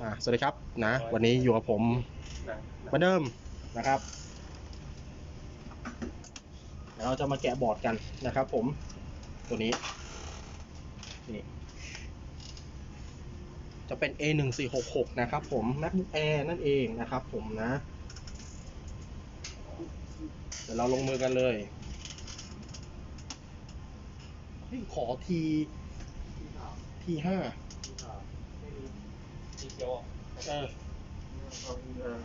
มาสวัสดีครับนะ วันนี้อยู่กับผมหนังเหมือนเดิมนะครับเดี๋ยวเราจะมาแกะบอร์ดกันนะครับ ผมตัวนี้นี่จะเป็น A 1 4 6 6 นะครับผม MacBook Air นั่นเองนะครับผมนะ เดี๋ยวเราลงมือกันเลยเฮ้ยขอที ทีห้าสีเขียวอะเออเออ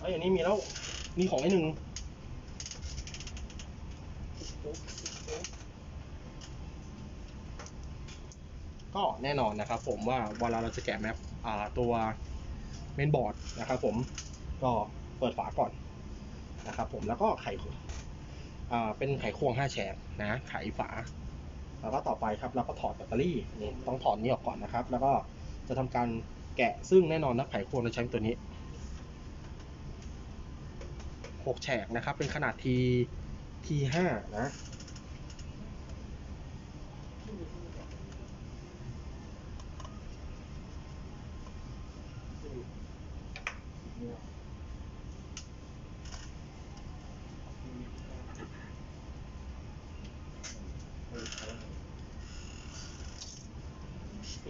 เอ้ยอันนี้มีแล้ว มีของไอ้หนึ่งก็แน่นอนนะครับผมว่าเวลาเราจะแกะแมปอ่าตัวเมนบอร์ดนะครับผมก็เปิดฝาก่อนนะครับผมแล้วก็ไขอ่า เป็นไขควง5แฉกนะไขฝา แล้วก็ต่อไปครับเราก็ถอดแบตเตอรี่นี่ต้องถอดนี้ออกก่อนนะครับ แล้วก็จะทำการแกะซึ่งแน่นอนนะไขควงเราใช้ตัวนี้6แฉกนะครับ เป็นขนาด T T5 นะ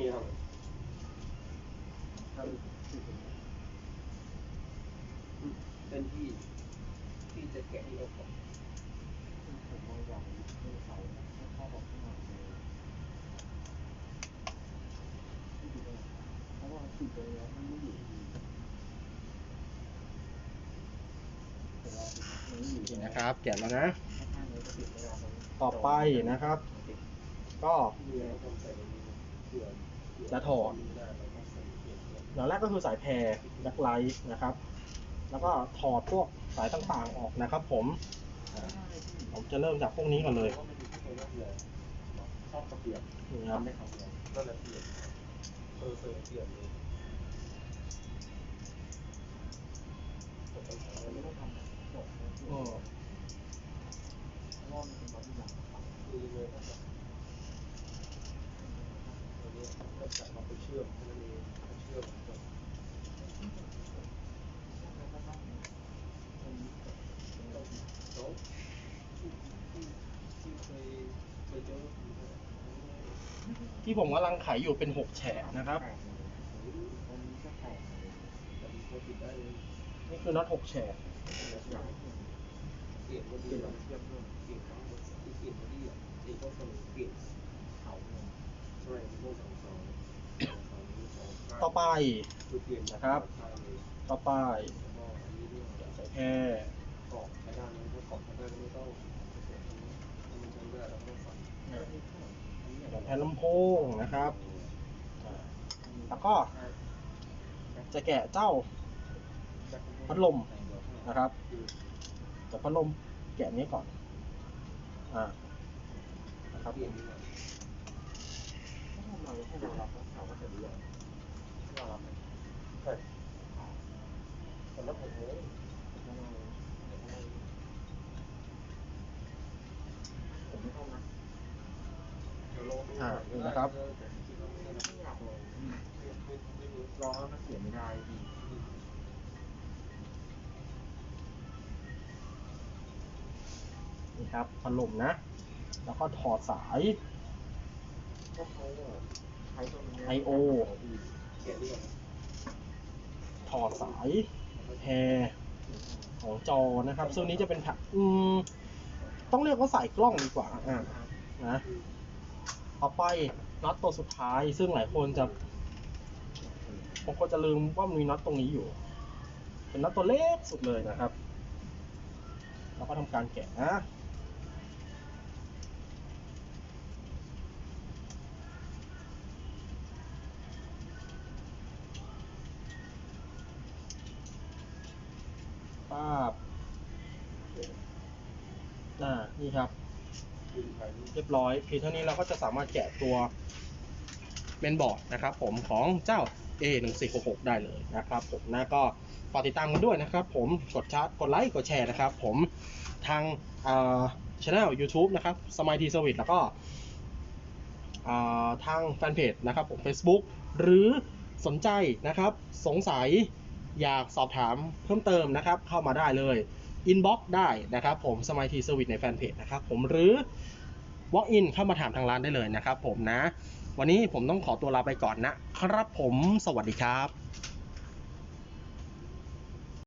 นี่ครับเป็นที่ที่จะแกะที่เราก่อนนี่นะครับแกะแล้วนะ ต่อไปนะครับ ก็นี่าต้องใส่ตรงนี้เผื่อจะถอดได้เราต้องใส่เขียน เขียนอย่างแรกก็คือสายแพรแบ็คไลท์นะครับ แล้วก็ถอดพวกสายต่างๆออกนะครับ ผมผมจะเริ่มจากพวกนี้ก่อนเลยชอบเปียกนี่ครับทำไม่ทำเลยก็ละเอีย ชื่อมแค่นั้นเองเชื่อมกับเขาที่ที่ที่เคยเคยเจอที่ผมกำลังไขอยู่เป็น6แฉกนะครับตรงนี้ก็แตกแต่มีตัวติดได้เลยนี่คือน็อต6แฉกเปลี่ยนวันดีเราเทียบด้วเปลี่ยนทั้งหมดที่เปลี่ยนวันดีอะเองก็สรุปเปลี่ยนเขาเนี่ยใช่พวกสองสองสองนี้สอง ต่อไปคือเปลี่ยนนะครับ ต่อไปแล้วก็อันนี้ด้วยสายแพรตอกใช้ได้ถ้าตอกใช้ได้ก็ไม่ต้องแผ่นลำโพงนะครับ แล้วก็จะแกะเจ้าพัดลมนะครับจะพัดลมแกะนี้ก่อน อ่า นะครับ เปลี่ยนดีกว่าถ้าเราให้เรารับถามว่าจะดีอะให้เรารับไหมใช่สำหรับผมเลยผมไม่เข้านะเดี๋ยวลองดู อ่า นี่นะครับ ร้องแล้วมันเสียไม่ได้ดีนี่ครับพัดลมนะ แล้วก็ถอดสาย ก็เขาอะใช้ตัวนี้ I/O ถอดสายแพรของจอนะครับ ซึ่งนี้จะเป็นแผ่นอืม ต้องเรียกว่าสายกล้องดีกว่า อ่า นะ ต่อไปน็อตตัวสุดท้าย ซึ่งหลายคนจะบางคนจะลืมว่ามันมีน็อตตรงนี้อยู่ เป็นน็อตตัวเล็กสุดเลยนะครับเราก็ทำการแกะนะป้าบอ่า นี่ครับ เรียบร้อยเพียงเท่านี้เราก็จะสามารถแกะตัวเมนบอร์ดนะครับผมของเจ้า A1466 ได้เลยนะครับผมนะก็ฝากติดตามกันด้วยนะครับผมกดชาร์จกดไลค์กดแชร์นะครับผมทางช anel YouTube นะครับ Smile T Service แล้วก็ทางแฟนเพจนะครับผม Facebook หรือสนใจนะครับ สงสัยอยากสอบถามเพิ่มเติมนะครับ เข้ามาได้เลย อินบ็อกได้นะครับผมสมัยทีสวิตในแฟนเพจนะครับผมหรือ walk in เข้ามาถามทางร้านได้เลยนะครับผมนะ วันนี้ผมต้องขอตัวลาไปก่อนนะครับผมสวัสดีครับ